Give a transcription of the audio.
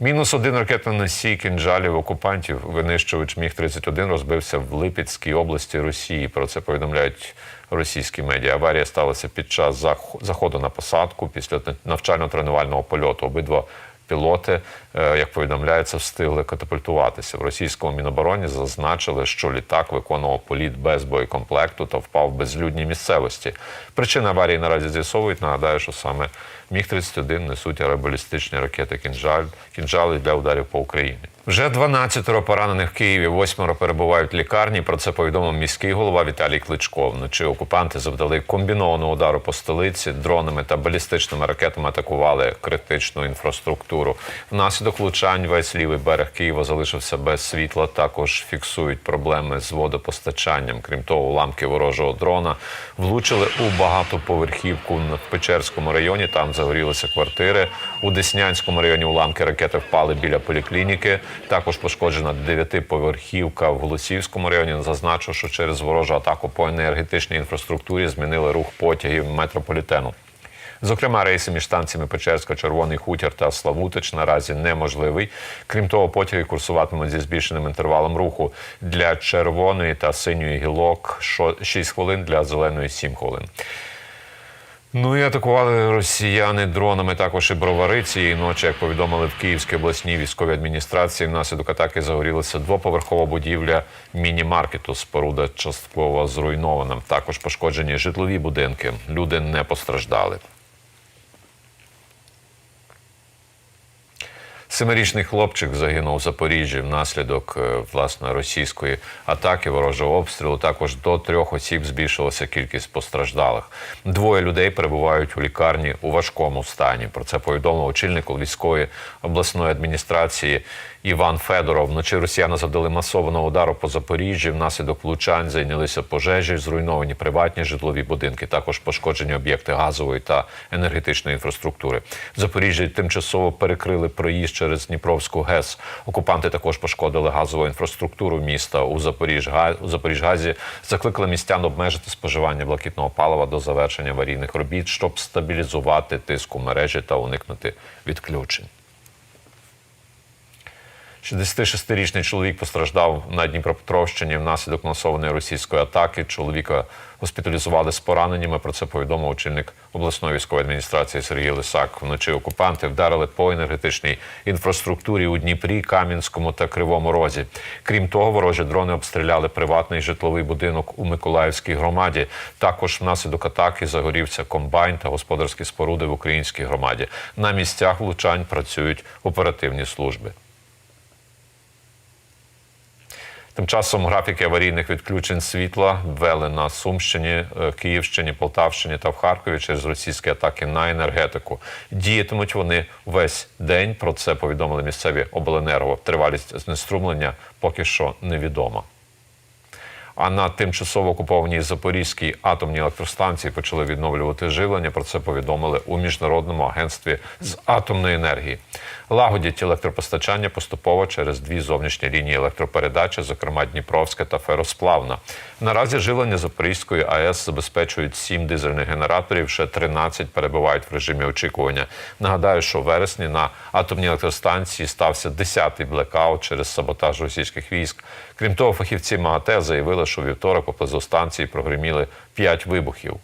Мінус один ракетоносій носій кінжалів окупантів. Винищувач Міг-31 розбився в Липецькій області Росії. Про це повідомляють російські медіа. Аварія сталася під час заходу на посадку після навчально-тренувального польоту. Обидва пілоти, е, як повідомляється, встигли катапультуватися. В російському мінобороні зазначили, що літак виконував політ без боєкомплекту та впав в безлюдній місцевості. Причини аварії наразі з'ясовують. Нагадаю, що саме Міг-31 несуть аеробалістичні ракети «Кінжаль», «Кінжали» для ударів по Україні. Вже 12 поранених в Києві, восьмеро перебувають в лікарні. Про це повідомив міський голова Віталій Кличко. Вночі окупанти завдали комбінованого удару по столиці. Дронами та балістичними ракетами атакували критичну інфраструктуру. Внаслідок влучань весь лівий берег Києва залишився без світла. Також фіксують проблеми з водопостачанням. Крім того, уламки ворожого дрона влучили у багатоповерхівку в Печерському районі. Там загорілися квартири. У Деснянському районі уламки ракети впали біля поліклініки. Також пошкоджена дев'ятиповерхівка в Голосівському районі. Зазначу, що через ворожу атаку по енергетичній інфраструктурі змінили рух потягів метрополітену. Зокрема, рейси між станціями Печерська, Червоний Хутір та Славутич наразі неможливий. Крім того, потяги курсуватимуть зі збільшеним інтервалом руху для червоної та синьої гілок 6 хвилин, для зеленої 7 хвилин. Ну і атакували росіяни дронами також і бровари цієї ночі, як повідомили в Київській обласній військовій адміністрації. Внаслідок атаки загорілася двоповерхова будівля міні-маркету. Споруда частково зруйнована. Також пошкоджені житлові будинки. Люди не постраждали. Семирічний хлопчик загинув у Запоріжжі внаслідок е, власне російської атаки, ворожого обстрілу. Також до трьох осіб збільшилася кількість постраждалих. Двоє людей перебувають у лікарні у важкому стані. Про це повідомив очільник військової обласної адміністрації Іван Федоров. Вночі росіяни завдали масованого удару по Запоріжжі. Внаслідок влучань зайнялися пожежі, зруйновані приватні житлові будинки. Також пошкоджені об'єкти газової та енергетичної інфраструктури. В Запоріжжі тимчасово перекрили проїзд через Дніпровську ГЕС. Окупанти також пошкодили газову інфраструктуру міста у Запоріжга- у Запоріжгазі. Закликали містян обмежити споживання блакитного палива до завершення аварійних робіт, щоб стабілізувати тиск у мережі та уникнути відключень. 66-річний чоловік постраждав на Дніпропетровщині внаслідок масованої російської атаки. Чоловіка госпіталізували з пораненнями. Про це повідомив очільник обласної військової адміністрації Сергій Лисак. Вночі окупанти вдарили по енергетичній інфраструктурі у Дніпрі, Кам'янському та Кривому Розі. Крім того, ворожі дрони обстріляли приватний житловий будинок у Миколаївській громаді. Також внаслідок атаки загорівся комбайн та господарські споруди в українській громаді. На місцях влучань працюють оперативні служби. Тим часом графіки аварійних відключень світла ввели на Сумщині, е, Київщині, Полтавщині та в Харкові через російські атаки на енергетику. Діятимуть вони весь день. Про це повідомили місцеві обленерго. Тривалість знеструмлення поки що невідома. А на тимчасово окупованій Запорізькій атомній електростанції почали відновлювати живлення. Про це повідомили у міжнародному агентстві з атомної енергії. Лагодять електропостачання поступово через дві зовнішні лінії електропередачі, зокрема Дніпровська та Феросплавна. Наразі живлення Запорізької АЕС забезпечують сім дизельних генераторів. Ще 13 перебувають в режимі очікування. Нагадаю, що в вересні на атомній електростанції стався 10-й блекаут через саботаж російських військ. Крім того, фахівці МАГАТЕ заявили, що вівторок поблизу станції прогреміли 5 вибухів.